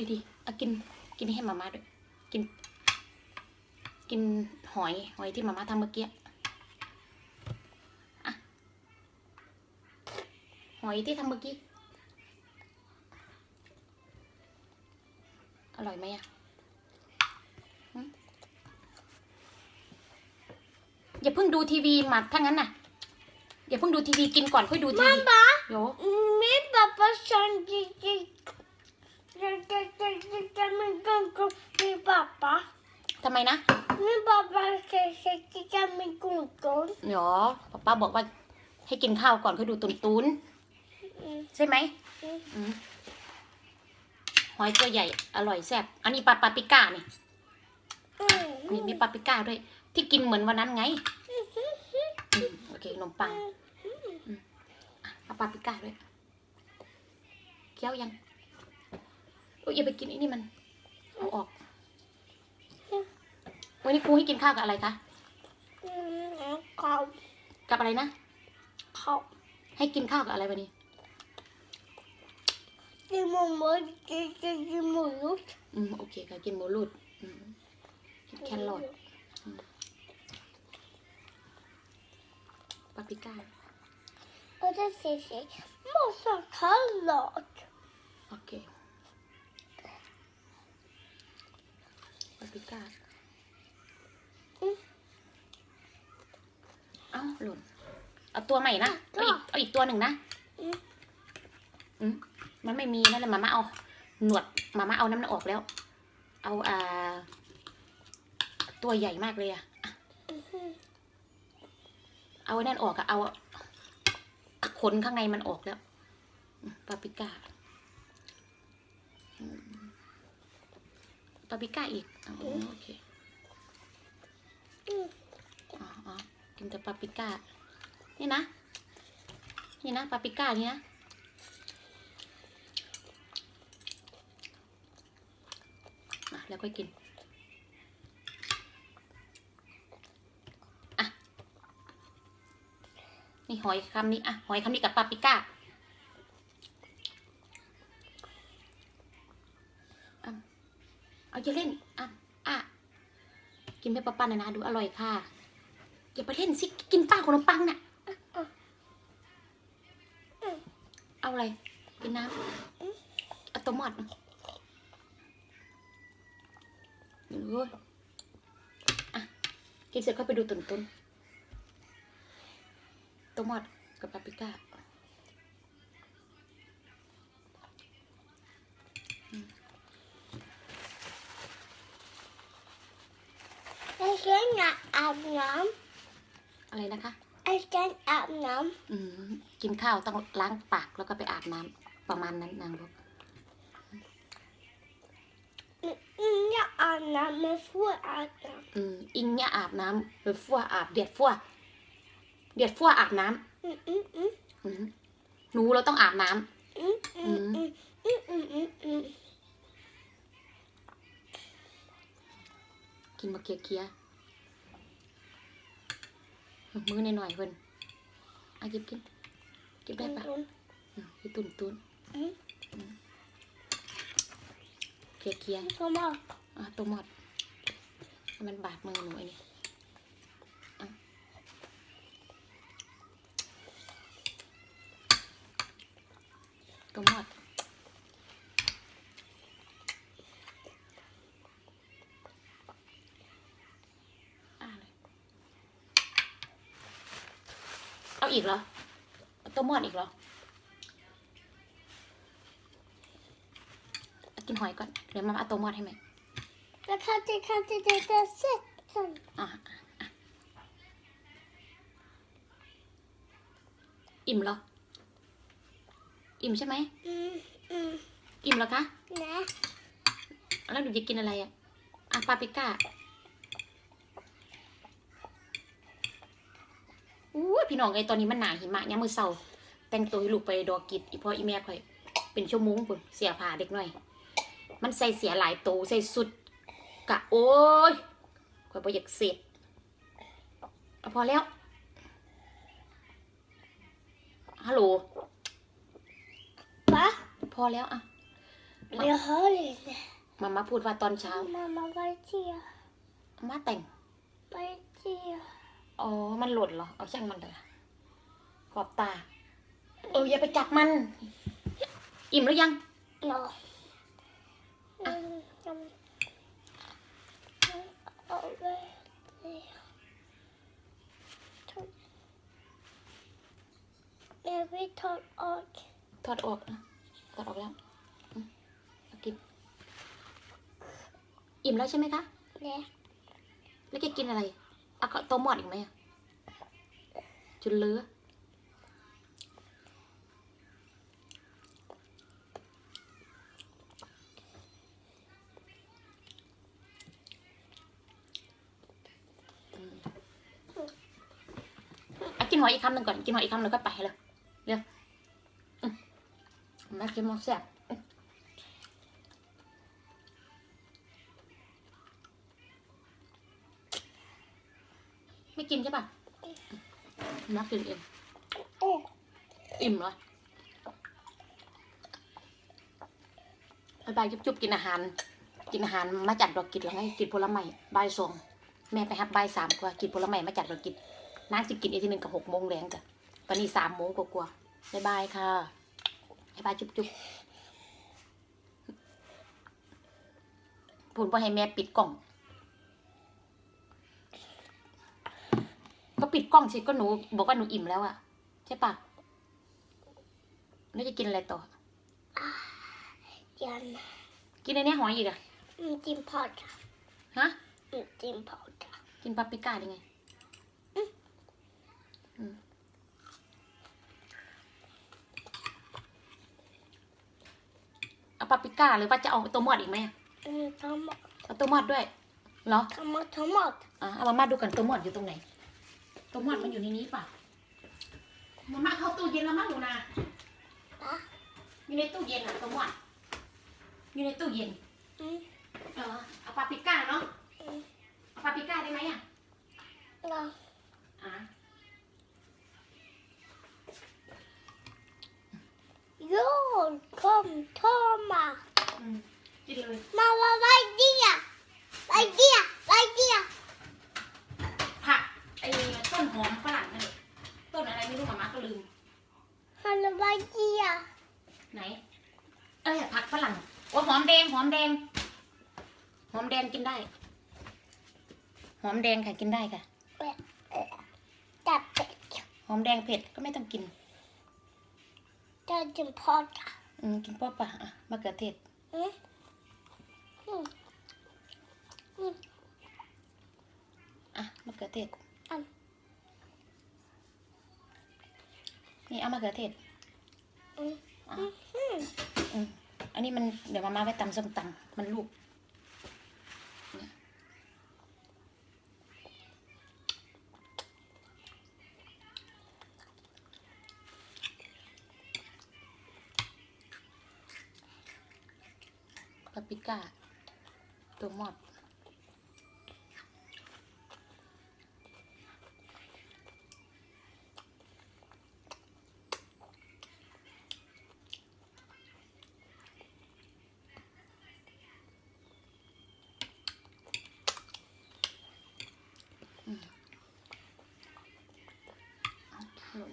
ดีดีเอากินกินให้มาม่าด้วย กิน กินหอยหอยที่มาม่าทำเมื่อกี้อะหอยที่ทำเมื่อกี้ อร่อยไหมอะหึอย่าเพิ่งดูทีวีมาถ้างั้นน่ะ อย่าเพิ่งดูทีวีกินก่อนค่อยดูทีวี Mamma, โย min pappa sa gick i... Min gungo, min pappa. ทำไมนะ Min pappa ska skicka min gungo. เดี๋ยวป้าป้าบอกว่าให้กินข้าวก่อนค่อยดูตุนตุนใช่ไหมหอยตัวใหญ่อร่อยแซ่บอันนี้ปลาปาปิก้านี่นี่มีปาปิก้าด้วย ที่กินเหมือนวันนั้นไงโอเคขนมปังอืมอะเอาปาปิก้าด้วยเคี้ยวยัง โอ้ยอย่าไปกินไอ้นี่มัน เอาออก วันนี้ครูให้กินข้าวกับอะไรคะ ข้าวกับอะไรนะ ข้าว ให้กินข้าวกับอะไรวันนี้กินหมูหมูกินกินกินหมูลูกอืมโอเคค่ะกินหมูรูดอืมกินแครอทปาปริก้า Och det ser sig massa kallat. โอเค ปาปริก้าอืมเอ้าหล่น เอาตัวใหม่นะ เอาอีกเอาอีกตัวหนึ่งนะอืมอืมมันไม่มีนั่นแหละมาม่าเอา หนวดมาม่าเอาน้ำมันออกแล้ว เอาอ่า ตัวใหญ่มากเลยอะอะเอาไอ้นั่นออกอะเอาขนข้างในมันออกแล้วอืมปาปริก้า ปาปริก้าอีกอ๋อโอเคอืมอ๋ออ๋อกินแต่ปาปริก้า นี่นะ นี่นะปาปริก้านี่นะอะแล้วก็กิน อะ นี่หอยคำนี้ อะ หอยคำนี้กับปาปริก้า เอาจะเล่น อะ อะ กินไปปะปันนะนะดูอร่อยค่ะอย่าไปเล่นสิ กินป้าขนมปังน่ะ เอาอะไร กินน้ำเอาตัวหมอดโอ้ยอะ กินเสร็จก็ไปดูตุนตุนตัวหมอดกับปาปริก้า Jag ska abbna. อะไรนะคะ Jag ska abbna. อืมกินข้าวต้องล้างปากแล้วก็ไปอาบน้ำประมาณนั้นนางบอก Jag abbnar med få abbna. อืมอิงเนี่ยอาบน้ำหรือฟัวอาบเดียดฟัวเดียดฟัวอาบน้ Mm, mm, mm. ำอืมหนูเราต้องอาบน้ำ Mm, mm, mm. Mm, mm, mm, mm. กินมาเคียเคียๆ มือหน่อยๆเพิ่นอะกินกินกินได้ปะ Mm, อืมคือตุนตุน mm. เคียเคีย Kom här. ๆอะตัวหมดให้มันบาดมือหนูไอ้นี่อะตัวหมดอะเลยเอาอีกเหรอเอาตัวหมดอีกเหรอเอากินหอยก่อนเดี๋ยวมาเอาตัวหมดให้ไหม Jag kan inte, kan inte titta sätten. อะอะอะอิ่มเหรอ อิ่มใช่ไหม Mm, mm. อิ่มเหรอคะ Nej. แล้วหนูจะกินอะไรอะอะปาปริก้า อู้ยพี่น้องไอ้ตอนนี้มันหนาหิมะเนี่ยามมือเศร้าแต่งตัวให้ลูกไปดอกิดอีพ่ออีแม่ค่อย เป็นชั่วโมงปุ่นเสียผ้าเด็กหน่อย มันใส่เสียหลายโตวใส่สุดกะโอ้ยค่อยบ่อยากเสร็จเอาพอแล้วฮัลโหล Va? พอแล้วอะ Jag hör inte. มาม่าพูดว่าตอนเช้า Mamma, vad är det? มาแต่ง Vad är det? อ๋อ มันหล่นเหรอ เอาช่างมันเถอะขอบตา เอออย่าไปจับมัน อิ่มหรือยัง Ja. Mm, ja. Mm, ja, vad är det? Ta- Jag vill ta och ถอดออกนะถอดออกแล้วอืมเอากินอิ่มแล้วใช่ไหมคะ det. แล้วแกกินอะไร เอาข้าวต้มหมอดอีกไหมอะจนเลืออืมเอากินหอยอีกคำหนึ่งก่อน กินหอยอีกคำหนึ่งก็ไปเลยเร็วอืมมากินหมอแซ่บ นักกินเอง Åh, อิ่มเหรอบายจุบๆกินอาหาร กินอาหารมาจัดดอกกิจแล้วไงกินผลไม้บายสองแม่ไปฮับบายสามกว่ากินผลไม้มาจัดดอกกิจนางจะกินอีกทีหนึ่งกับหกโมงแรงจ้ะตอนนี้สามโมงกว่าๆบายบายค่ะบายบายจุบๆพูดว่าให้แม่ปิดกล่อง ปิดกล้องสิก็หนู บอกว่าหนูอิ่มแล้วอะใช่ปะแล้วจะกินอะไรต่อ Jan. กินในนี้หอยอีกอะ Mm, Din padda. ฮะ Mm, Din padda. กินปาปริก้าได้ไงอืมเอาปาปริก้าหรือว่าจะเอาตัวมอดอีกไหมอะ Mm, Tomat. เอาตัวมอดด้วย เหรอ Tomat, tomat. อะเอามามาดูกันตัวมอดอยู่ตรงไหน ตัวมอดมันอยู่ในนี้ป่ะมามาเข้าตู้เย็นแล้วมั้งหนูนะ Va? อยู่ในตู้เย็นอะตัวมอดอยู่ในตู้เย็น Mm, เออเอาปาปริก้าเนาะ mm, เอาปาปริก้าได้ไหมอะ ja. อะ Jo, kom, Tomat. อืมกินเลย Mamma, vad är det? Vad är det? Vad är det? ผักไอ้ต้นหอมฝรั่งนั่นแหละต้นอะไรไม่รู้หมามาก็ลืม Hallå, vad är det? ไหน เอ้ยผักฝรั่งโอ้หอมแดงหอมแดง หอมแดงกินได้ หอมแดงค่ะกินได้ค่ะ Tappet. หอมแดงเผ็ดก็ไม่ต้องกิน Det är din padda. อืมกินป๊อปป่ะอะมะเขือเทศ Mm. Mm. Mm. อะมะเขือเทศอืมนี่เอามะเขือเทศ Mm. อะ Mm. อืม อันนี้มันเดี๋ยวมามาไว้ตำส้มตำมันลูกปาปิก้าตัวมอด หล่น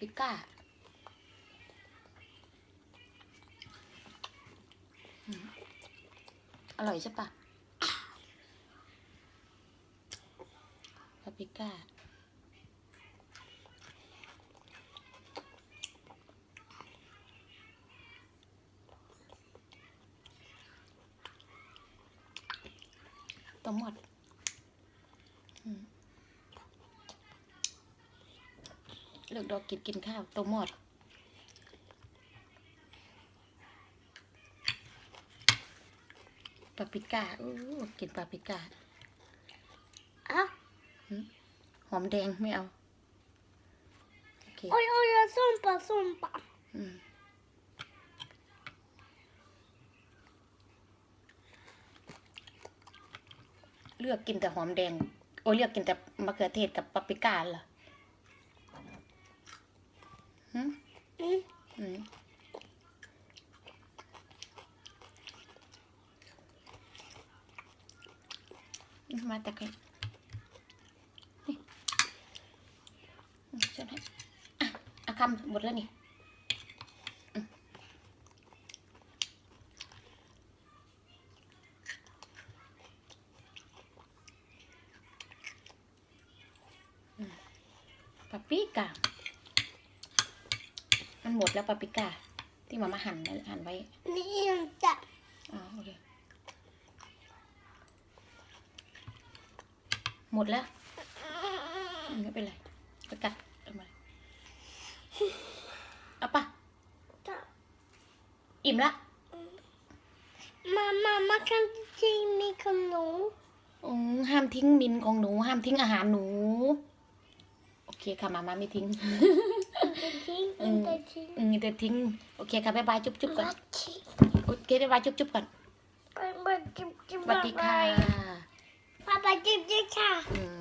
ปริก้าอืมอร่อยใช่ปะปาปริก้าตัวหมดอืม เลือกดอกกินกินข้าวตัวหมดปาปริก้าอู้กินปาปริก้า Ah. หอมแดงไม่เอาโอเค Oj, oj, oj, sumpa, sumpa. อืมเลือกกินแต่หอมแดง โอ้ยเลือกกินแต่มะเขือเทศกับปาปริก้าเหรอ หึอืมอืมมาแต่ไกลนี่อืมฉันให้อะอาคำหมดแล้วนี่อืมอืมปาปริก้า มันหมดแล้วปาปริก้าที่มามาหั่นไว้หั่นไว้ นี่ยังจะอ๋อโอเคหมดแล้วอืมไม่เป็นไรไปกัดเอามาเอาปะจะอิ่มละมามามาคันที่มีขนมอืมห้ามทิ้งมินของหนู ห้ามทิ้งอาหารหนู โอเคค่ะมามาไม่ทิ้งจะ ทิ้งอืมจะทิ้งอืมจะทิ้งโอเคค่ะบ๊ายบายจุ๊บจุ๊บก่อนมาทิ้งโอเคบ๊ายบายจุ๊บจุ๊บก่อนไปมาจิ้มจิ้มสวัสดีค่ะป้าป้าจิ้มจิ้มค่ะอืม